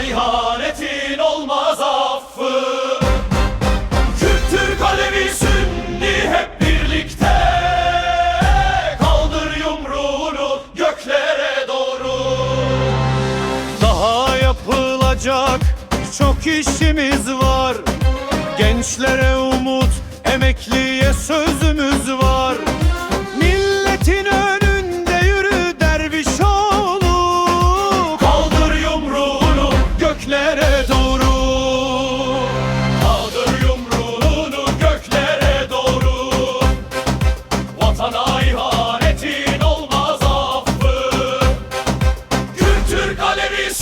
Sana ihanetin olmaz affı. Kürt Türk Alevi Sünni hep birlikte. Kaldır yumruğunu göklere doğru. Daha yapılacak çok işimiz var. Gençlere umut, emekliye söz Türk Alevi